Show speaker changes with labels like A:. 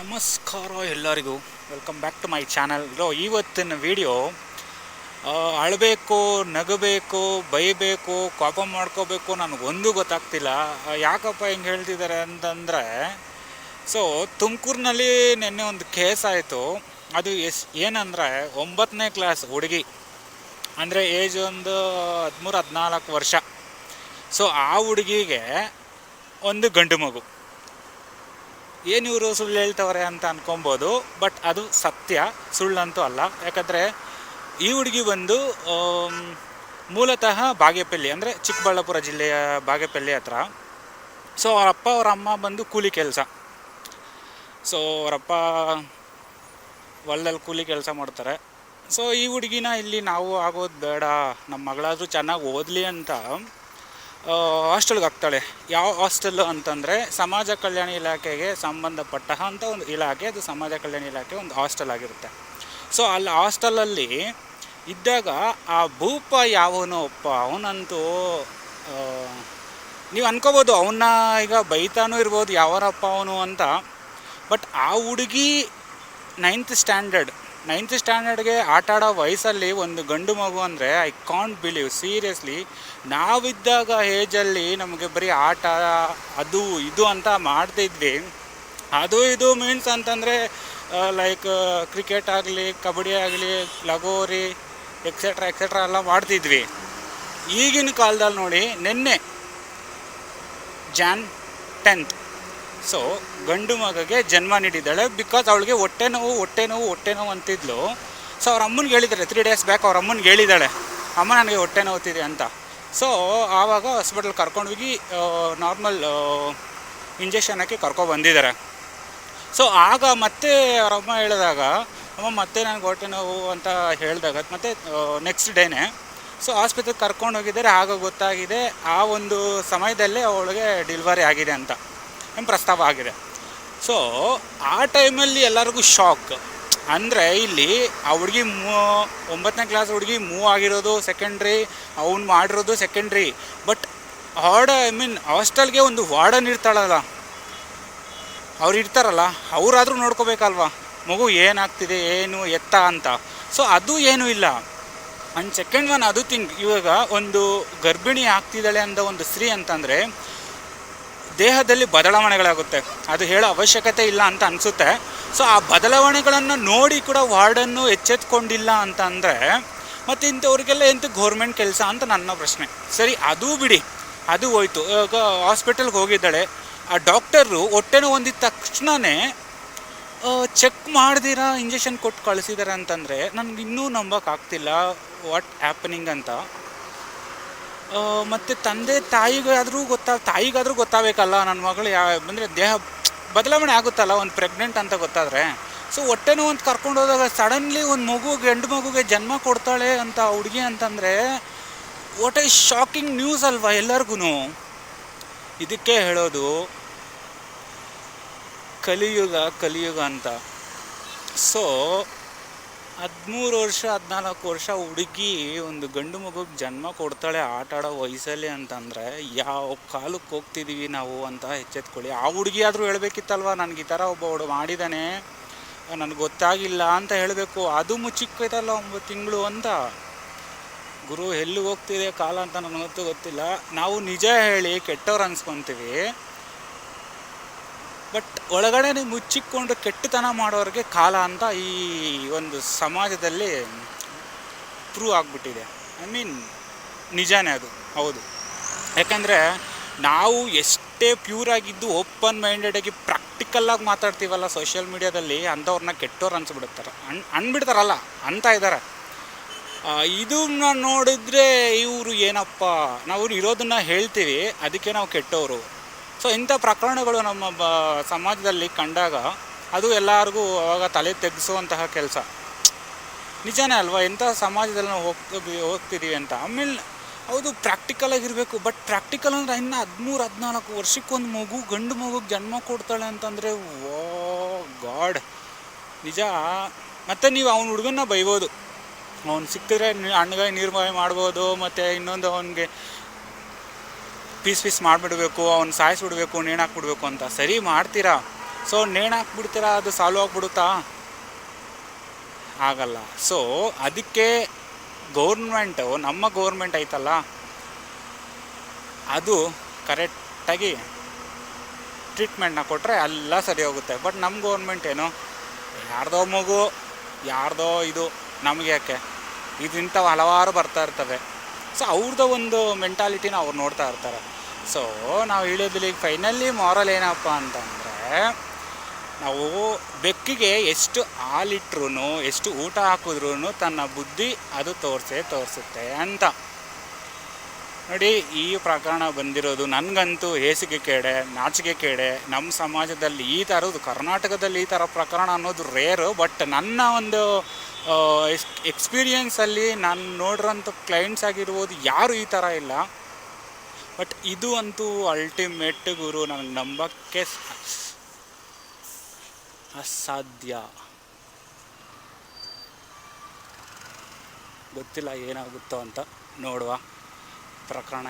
A: ನಮಸ್ಕಾರ ಎಲ್ಲರಿಗೂ. Welcome back to my channel ಇರೋ ಇವತ್ತಿನ ವಿಡಿಯೋ ಅಳಬೇಕು, ನಗಬೇಕು, ಬೈಬೇಕು, ಕೋಪ ಮಾಡ್ಕೋಬೇಕು ನನಗೊಂದು ಗೊತ್ತಾಗ್ತಿಲ್ಲ. ಯಾಕಪ್ಪ ಹಿಂಗೆ ಹೇಳ್ತಿದ್ದಾರೆ ಅಂತಂದರೆ ಸೊ ತುಮಕೂರಿನಲ್ಲಿ ನಿನ್ನೆ ಒಂದು ಕೇಸ್ ಆಯಿತು. ಅದು ಎಸ್, ಏನಂದರೆ, ಒಂಬತ್ತನೇ ಕ್ಲಾಸ್ ಹುಡುಗಿ, ಅಂದರೆ ಏಜ್ ಒಂದು ಹದಿಮೂರು ಹದಿನಾಲ್ಕು ವರ್ಷ. ಸೊ ಆ ಹುಡುಗಿಗೆ ಒಂದು ಗಂಡು ಮಗು. ಏನು ಇವರು ಸುಳ್ಳು ಹೇಳ್ತವ್ರೆ ಅಂತ ಅನ್ಕೊಬೋದು ಬಟ್ ಅದು ಸತ್ಯ, ಸುಳ್ಳಂತೂ ಅಲ್ಲ. ಯಾಕಂದರೆ ಈ ಹುಡುಗಿ ಬಂದು ಮೂಲತಃ ಬಾಗೇಪಲ್ಲಿ, ಅಂದರೆ ಚಿಕ್ಕಬಳ್ಳಾಪುರ ಜಿಲ್ಲೆಯ ಬಾಗೇಪಲ್ಲಿ ಹತ್ರ. ಸೊ ಅವರಪ್ಪ ಅವರ ಅಮ್ಮ ಬಂದು ಕೂಲಿ ಕೆಲಸ. ಸೊ ಅವರಪ್ಪ ಹೊಲದಲ್ಲಿ ಕೂಲಿ ಕೆಲಸ ಮಾಡ್ತಾರೆ. ಸೊ ಈ ಹುಡುಗಿನ ಇಲ್ಲಿ ನಾವು ಆಗೋದು ಬೇಡ ನಮ್ಮ ಮಗಳಾದರೂ ಚೆನ್ನಾಗಿ ಓದಲಿ ಅಂತ ಹಾಸ್ಟೆಲ್ಗೆ ಹಾಕ್ತಾಳೆ. ಯಾವ ಹಾಸ್ಟೆಲ್ಲು ಅಂತಂದರೆ ಸಮಾಜ ಕಲ್ಯಾಣ ಇಲಾಖೆಗೆ ಸಂಬಂಧಪಟ್ಟ ಅಂತ ಒಂದು ಇಲಾಖೆ, ಅದು ಸಮಾಜ ಕಲ್ಯಾಣ ಇಲಾಖೆ ಒಂದು ಹಾಸ್ಟೆಲ್ ಆಗಿರುತ್ತೆ. ಸೊ ಅಲ್ಲಿ ಹಾಸ್ಟೆಲಲ್ಲಿ ಇದ್ದಾಗ ಆ ಭೂಪ ಯಾವನು ಒಪ್ಪ ಅವನಂತೂ ನೀವು ಅನ್ಕೋಬೋದು ಅವನ್ನ ಈಗ ಬೈತಾನೂ ಇರ್ಬೋದು, ಯಾವರಪ್ಪ ಅವನು ಅಂತ. ಬಟ್ ಆ ಹುಡುಗಿ ನೈನ್ತ್ ಸ್ಟ್ಯಾಂಡರ್ಡ್ ನೈನ್ತ್ ಸ್ಟ್ಯಾಂಡರ್ಡ್ಗೆ ಆಟ ಆಡೋ ವಯಸ್ಸಲ್ಲಿ ಒಂದು ಗಂಡು ಮಗು ಅಂದರೆ ಐ ಕಾಂಟ್ ಬಿಲೀವ್ ಸೀರಿಯಸ್ಲಿ ನಾವಿದ್ದಾಗ ಏಜಲ್ಲಿ ನಮಗೆ ಬರೀ ಆಟ, ಅದು, ಇದು ಅಂತ ಮಾಡ್ತಿದ್ವಿ. ಅದು, ಇದು ಮೀನ್ಸ್ ಅಂತಂದರೆ ಲೈಕ್ ಕ್ರಿಕೆಟ್ ಆಗಲಿ, ಕಬಡ್ಡಿ ಆಗಲಿ, ಲಗೋರಿ ಎಕ್ಸೆಟ್ರಾ ಎಕ್ಸೆಟ್ರಾ ಎಲ್ಲ ಮಾಡ್ತಿದ್ವಿ. ಈಗಿನ ಕಾಲದಲ್ಲಿ ನೋಡಿ, ನಿನ್ನೆ ಜಾನ್ ಟೆಂತ್ ಸೊ ಗಂಡು ಮಗಗೆ ಜನ್ಮ ನೀಡಿದ್ದಾಳೆ ಬಿಕಾಸ್ ಅವಳಿಗೆ ಹೊಟ್ಟೆ ನೋವು ಹೊಟ್ಟೆ ನೋವು ಹೊಟ್ಟೆ ನೋವು ಅಂತಿದ್ಲು. ಸೊ ಅವ್ರ ಅಮ್ಮನಿಗೆ ಹೇಳಿದ್ದಾರೆ ತ್ರೀ ಡೇಸ್ ಬ್ಯಾಕ್ ಅವ್ರ ಅಮ್ಮನಿಗೆ ಹೇಳಿದ್ದಾಳೆ, ಅಮ್ಮ, ನನಗೆ ಹೊಟ್ಟೆ ನೋವುತ್ತಿದೆ ಅಂತ. ಸೊ ಆವಾಗ ಹಾಸ್ಪಿಟಲ್ ಕರ್ಕೊಂಡೋಗಿ ನಾರ್ಮಲ್ ಇಂಜೆಕ್ಷನ್ ಹಾಕಿ ಕರ್ಕೊ ಬಂದಿದ್ದಾರೆ. ಸೊ ಆಗ ಮತ್ತೆ ಅವ್ರ ಹೇಳಿದಾಗ, ಅಮ್ಮ, ಮತ್ತೆ ನನಗೆ ಹೊಟ್ಟೆ ನೋವು ಅಂತ ಹೇಳಿದಾಗ, ಮತ್ತೆ ನೆಕ್ಸ್ಟ್ ಡೇನೆ ಸೊ ಆಸ್ಪತ್ರೆಗೆ ಕರ್ಕೊಂಡು ಹೋಗಿದ್ದಾರೆ, ಆಗ ಗೊತ್ತಾಗಿದೆ, ಆ ಒಂದು ಸಮಯದಲ್ಲೇ ಅವಳಿಗೆ ಡೆಲಿವರಿ ಆಗಿದೆ ಅಂತ. ಏನು ಪ್ರಸ್ತಾವ ಆಗಿದೆ. ಸೊ ಆ ಟೈಮಲ್ಲಿ ಎಲ್ಲರಿಗೂ ಶಾಕ್ ಅಂದರೆ ಇಲ್ಲಿ ಆ ಹುಡುಗಿ ಮೂ ಒಂಬತ್ತನೇ ಕ್ಲಾಸ್ ಹುಡುಗಿ ಮೂವ್ ಆಗಿರೋದು ಸೆಕೆಂಡ್ರಿ ಅವ್ನು ಮಾಡಿರೋದು secondary but ward I mean ಹಾಸ್ಟೆಲ್ಗೆ ಒಂದು ವಾರ್ಡನ್ ಇರ್ತಾಳಲ್ಲ. ಅವ್ರು ಇರ್ತಾರಲ್ಲ, ಅವರಾದರೂ ನೋಡ್ಕೋಬೇಕಲ್ವಾ? ಮಗು ಏನಾಗ್ತಿದೆ, ಏನು ಎತ್ತ ಅಂತ. ಸೊ ಅದು ಏನೂ ಇಲ್ಲ. ಆ್ಯಂಡ್ ಸೆಕೆಂಡ್ ಒನ್ ಅದು ಥಿಂಗ್ ಇವಾಗ ಒಂದು ಗರ್ಭಿಣಿ ಆಗ್ತಿದ್ದಾಳೆ ಅಂತ ಒಂದು ಸ್ತ್ರೀ ಅಂತಂದರೆ ದೇಹದಲ್ಲಿ ಬದಲಾವಣೆಗಳಾಗುತ್ತೆ. ಅದು ಹೇಳೋ ಅವಶ್ಯಕತೆ ಇಲ್ಲ ಅಂತ ಅನಿಸುತ್ತೆ. ಸೊ ಆ ಬದಲಾವಣೆಗಳನ್ನು ನೋಡಿ ಕೂಡ ವಾರ್ಡನ್ನು ಎಚ್ಚೆತ್ಕೊಂಡಿಲ್ಲ ಅಂತ ಅಂದರೆ, ಮತ್ತು ಇಂಥವ್ರಿಗೆಲ್ಲ ಎಂತ ಗೌರ್ಮೆಂಟ್ ಕೆಲಸ ಅಂತ ನನ್ನ ಪ್ರಶ್ನೆ. ಸರಿ, ಅದು ಬಿಡಿ. ಅದು ಹೋಯ್ತು. ಇವಾಗ ಹಾಸ್ಪಿಟಲ್ಗೆ ಹೋಗಿದ್ದಾಳೆ. ಆ ಡಾಕ್ಟರು ಹೊಟ್ಟೆನೋ ಹೊಂದಿದ ತಕ್ಷಣವೇ ಚೆಕ್ ಮಾಡ್ದಿರಾ? ಇಂಜೆಕ್ಷನ್ ಕೊಟ್ಟು ಕಳಿಸಿದಾರೆ ಅಂತಂದರೆ, ನನಗೆ ಇನ್ನೂ ನಂಬೋಕ್ಕಾಗ್ತಿಲ್ಲ ವಾಟ್ ಹ್ಯಾಪನಿಂಗ್ ಅಂತ. ಮತ್ತೆ ತಂದೆ ತಾಯಿಗಾದರೂ ಗೊತ್ತಾ ತಾಯಿಗಾದರೂ ಗೊತ್ತಾಗಬೇಕಲ್ಲ ನನ್ನ ಮಗಳು ಯಾವ ಅಂದರೆ ದೇಹ ಬದಲಾವಣೆ ಆಗುತ್ತಲ್ಲ, ಒಂದು ಪ್ರೆಗ್ನೆಂಟ್ ಅಂತ ಗೊತ್ತಾದರೆ. ಸೊ ಹೊಟ್ಟೆನೂ ಅಂತ ಕರ್ಕೊಂಡು ಹೋದಾಗ ಸಡನ್ಲಿ ಒಂದು ಮಗು, ಗಂಡು ಮಗುಗೆ ಜನ್ಮ ಕೊಡ್ತಾಳೆ ಅಂತ ಹುಡುಗಿ ಅಂತಂದರೆ ವಾಟ್ ಐ ಶಾಕಿಂಗ್ ನ್ಯೂಸ್ ಅಲ್ವಾ ಎಲ್ಲರಿಗೂ ಇದಕ್ಕೆ ಹೇಳೋದು, ಕಲಿಯುಗ ಕಲಿಯುಗ ಅಂತ. ಸೊ ಹದಿಮೂರು ವರ್ಷ, ಹದಿನಾಲ್ಕು ವರ್ಷ ಹುಡುಗಿ ಒಂದು ಗಂಡು ಮಗುಗೆ ಜನ್ಮ ಕೊಡ್ತಾಳೆ ಆಟ ಆಡೋ ವಯಸ್ಸಲ್ಲಿ ಅಂತಂದರೆ, ಯಾವ ಕಾಲಕ್ಕೆ ಹೋಗ್ತಿದ್ದೀವಿ ನಾವು ಅಂತ ಎಚ್ಚೆತ್ಕೊಳ್ಳಿ. ಆ ಹುಡುಗಿ ಆದರೂ ಹೇಳಬೇಕಿತ್ತಲ್ವ, ನನಗೆ ಈ ಥರ ಒಬ್ಬ ಹುಡುಗ ಮಾಡಿದ್ದಾನೆ ನನಗೆ ಗೊತ್ತಾಗಿಲ್ಲ ಅಂತ ಹೇಳಬೇಕು. ಅದು ಮುಚ್ಚಿಕ್ಕೋಯ್ತಲ್ಲ ಒಂಬತ್ತು ತಿಂಗಳು ಅಂತ. ಗುರು, ಎಲ್ಲಿ ಹೋಗ್ತಿದೆ ಕಾಲ ಅಂತ ನನಗಂತೂ ಗೊತ್ತಿಲ್ಲ. ನಾವು ನಿಜ ಹೇಳಿ ಕೆಟ್ಟವ್ರು ಅನ್ಸ್ಕೊತೀವಿ. ಬಟ್ ಒಳಗಡೆ ಮುಚ್ಚಿಕೊಂಡು ಕೆಟ್ಟತನ ಮಾಡೋರಿಗೆ ಕಾಲ ಅಂತ ಈ ಒಂದು ಸಮಾಜದಲ್ಲಿ ಪ್ರೂವ್ ಆಗಿಬಿಟ್ಟಿದೆ. ಐ ಮೀನ್ ನಿಜಾನೇ ಅದು. ಹೌದು. ಯಾಕಂದರೆ ನಾವು ಎಷ್ಟೇ ಪ್ಯೂರ್ ಆಗಿದ್ದು ಓಪನ್ ಮೈಂಡೆಡ್ ಆಗಿ ಪ್ರಾಕ್ಟಿಕಲ್ಲಾಗಿ ಮಾತಾಡ್ತೀವಲ್ಲ ಸೋಷಿಯಲ್ ಮೀಡ್ಯಾದಲ್ಲಿ ಅಂಥವ್ರನ್ನ ಕೆಟ್ಟವ್ರು ಅನ್ಸ್ಬಿಡುತ್ತಾರೆ. ಅನ್, ಅನ್ಬಿಡ್ತಾರಲ್ಲ, ಅಂತ ಇದ್ದಾರೆ ಇದನ್ನ ನೋಡಿದ್ರೆ ಇವರು ಏನಪ್ಪ ನಾವು ಇರೋದನ್ನ ಹೇಳ್ತೀವಿ, ಅದಕ್ಕೆ ನಾವು ಕೆಟ್ಟವರು. ಸೊ ಇಂಥ ಪ್ರಕರಣಗಳು ನಮ್ಮ ಬ, ಸಮಾಜದಲ್ಲಿ ಕಂಡಾಗ ಅದು ಎಲ್ಲರಿಗೂ ಅವಾಗ ತಲೆ ತೆಗೆಸುವಂತಹ ಕೆಲಸ. ನಿಜನೇ ಅಲ್ವಾ? ಎಂಥ ಸಮಾಜದಲ್ಲಿ ನಾವು ಹೋಗ್ತೀವಿ ಹೋಗ್ತಿದ್ದೀವಿ ಅಂತ. ಆಮೇಲೆ ಹೌದು ಪ್ರಾಕ್ಟಿಕಲ್ ಆಗಿರಬೇಕು ಬಟ್ ಪ್ರಾಕ್ಟಿಕಲ್ ಅಂದರೆ ಇನ್ನು ಹದಿಮೂರು, ಹದಿನಾಲ್ಕು ವರ್ಷಕ್ಕೊಂದು ಮಗು, ಗಂಡು ಮಗುಗೆ ಜನ್ಮ ಕೊಡ್ತಾಳೆ ಅಂತಂದರೆ ಓ ಗಾಡ್. ನಿಜ? ಮತ್ತು ನೀವು ಅವ್ನ ಹುಡುಗನ್ನ ಬೈಬೋದು. ಅವ್ನು ಸಿಕ್ಕಿದ್ರೆ ಹಣ್ಣುಗಾಯಿ ನೀರ್ಗಾಯಿ ಮಾಡ್ಬೋದು, ಮತ್ತು ಇನ್ನೊಂದು ಅವನಿಗೆ ಪೀಸ್ ಪೀಸ್ ಮಾಡಿಬಿಡ್ಬೇಕು, ಅವ್ನು ಸಾಯಿಸ್ಬಿಡ್ಬೇಕು ನೇಣಾಕ್ಬಿಡ್ಬೇಕು ಅಂತ. ಸರಿ, ಮಾಡ್ತೀರಾ? ಸೊ ನೇಣಾಕ್ಬಿಡ್ತೀರಾ? ಅದು ಸಾಲ್ವ್ ಆಗ್ಬಿಡುತ್ತಾ? ಆಗಲ್ಲ. ಸೊ ಅದಕ್ಕೆ ಗೌರ್ಮೆಂಟು ನಮ್ಮ ಗೌರ್ಮೆಂಟ್ ಐತಲ್ಲ? ಅದು ಕರೆಕ್ಟಾಗಿ ಟ್ರೀಟ್ಮೆಂಟ್ನ ಕೊಟ್ಟರೆ ಎಲ್ಲ ಸರಿ ಹೋಗುತ್ತೆ. ಬಟ್ ನಮ್ಮ ಗೌರ್ಮೆಂಟ್ ಏನು? ಯಾರ್ದೋ ಮಗು, ಯಾರ್ದೋ ಇದು, ನಮಗೆ ಯಾಕೆ? ಇದು ಇಂಥವು ಹಲವಾರು ಬರ್ತಾ ಇರ್ತವೆ. ಸೊ ಅವ್ರದ್ದು ಒಂದು ಮೆಂಟಾಲಿಟಿನ ಅವ್ರು ನೋಡ್ತಾ ಇರ್ತಾರೆ. ಸೊ ನಾವು ಹೇಳೋದಿಲ್ಲ ಈಗ ಫೈನಲಿ ಮಾರಲ್ ಏನಪ್ಪ ಅಂತಂದರೆ, ನಾವು ಬೆಕ್ಕಿಗೆ ಎಷ್ಟು ಹಾಲಿಟ್ರು ಎಷ್ಟು ಊಟ ಹಾಕಿದ್ರೂ ತನ್ನ ಬುದ್ಧಿ ಅದು ತೋರಿಸೇ ತೋರಿಸುತ್ತೆ ಅಂತ. ನೋಡಿ, ಈ ಪ್ರಕರಣ ಬಂದಿರೋದು ನನಗಂತೂ ಹೇಸಿಗೆ ಕೇಡೆ ನಾಚಿಕೆ ಕೇಡೆ. ನಮ್ಮ ಸಮಾಜದಲ್ಲಿ ಈ ಥರದ್ದು ಕರ್ನಾಟಕದಲ್ಲಿ ಈ ಥರ ಪ್ರಕರಣ ಅನ್ನೋದು ರೇರು ಬಟ್ ನನ್ನ ಒಂದು ಎಕ್ಸ್ಪೀರಿಯನ್ಸಲ್ಲಿ ನಾನು ನೋಡಿರೋಂಥ ಕ್ಲೈಂಟ್ಸ್ ಆಗಿರ್ಬೋದು ಯಾರು ಈ ಥರ ಇಲ್ಲ. ಬಟ್ ಇದು ಅಂತೂ ಅಲ್ಟಿಮೇಟ್ ಗುರು ನನಗೆ ನಂಬಕ್ಕೆ ಅಸಾಧ್ಯ. ಗೊತ್ತಿಲ್ಲ ಏನಾಗುತ್ತೋ ಅಂತ ನೋಡುವ ಪ್ರಕರಣ